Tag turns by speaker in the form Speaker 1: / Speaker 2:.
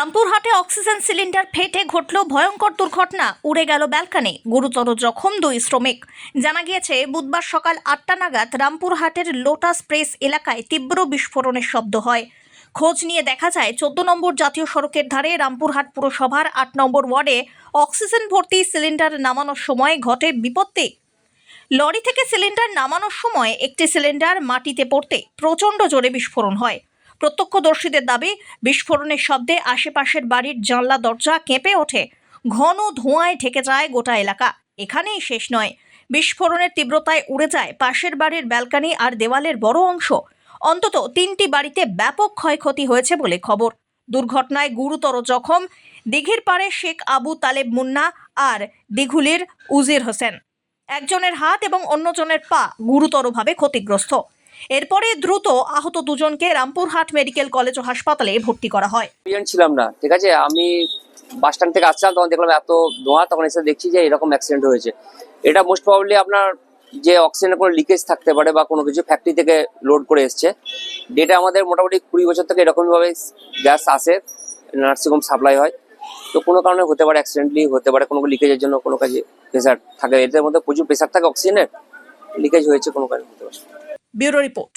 Speaker 1: রামপুরহাটে oxygen cylinder ফেটে ঘটল ভয়ঙ্কর দুর্ঘটনা। উড়ে গেল ব্যালকানি। গুরুতর জখম দুই শ্রমিক। জানা গিয়েছে, বুধবার সকাল আটটা নাগাদ রামপুরহাটের লোটাস প্রেস এলাকায় তীব্র বিস্ফোরণের শব্দ হয়। খোঁজ নিয়ে দেখা যায়, চোদ্দ নম্বর জাতীয় সড়কের ধারে রামপুরহাট পুরসভার আট নম্বর ওয়ার্ডে অক্সিজেন ভর্তি সিলিন্ডার নামানোর সময় ঘটে বিপত্তি। লরি থেকে সিলিন্ডার নামানোর সময় একটি সিলিন্ডার মাটিতে পড়তে প্রচণ্ড জোরে বিস্ফোরণ হয়। প্রত্যক্ষদর্শীদের দাবি, বিস্ফোরণের শব্দে আশেপাশের বাড়ির জানলা দরজা কেঁপে ওঠে। ঘন ধোঁয়ায় ঢেকে যায় গোটা এলাকা। এখানেই শেষ নয়। বিস্ফোরণের তীব্রতায় উড়ে যায় পাশের বাড়ির ব্যালকানি আর দেওয়ালের বড় অংশ। অন্তত তিনটি বাড়িতে ব্যাপক ক্ষয়ক্ষতি হয়েছে বলে খবর। দুর্ঘটনায় গুরুতর জখম দিঘির পাড়ে শেখ আবু তালেব মুন্না আর দিঘুলির উজির হোসেন। একজনের হাত এবং অন্যজনের পা গুরুতরভাবে ক্ষতিগ্রস্ত। এরপরে দ্রুত আহত দুজনকে রামপুরহাট মেডিকেল কলেজ ও হাসপাতালে ভর্তি করা হয়।
Speaker 2: ছিলাম না, ঠিক আছে? আমি বাস স্ট্যান্ড থেকে আসছিলাম, তখন দেখলাম এত ধোঁয়া, তখন এসে দেখছি যে এরকম অ্যাক্সিডেন্ট হয়েছে। এটা মোস্ট প্রবাবলি আপনার যে অক্সিজেনের কোনো লিকেজ থাকতে পারে বা কোনো কিছু ফ্যাক্টরি থেকে লোড করে এসছে। ডেটা আমাদের মোটামুটি কুড়ি বছর থেকে এরকমভাবে গ্যাস আসে নার্সিংহোম সাপ্লাই হয়। তো কোনো কারণে হতে পারে অ্যাক্সিডেন্টলি হতে পারে কোনো লিকেজের জন্য কোনো কাজে প্রেশার থাকে। এদের মধ্যে প্রচুর প্রেশার থাকে অক্সিজেনের লিকেজ হয়েছে কোনো কারণে হতে পারে।
Speaker 1: Bureau report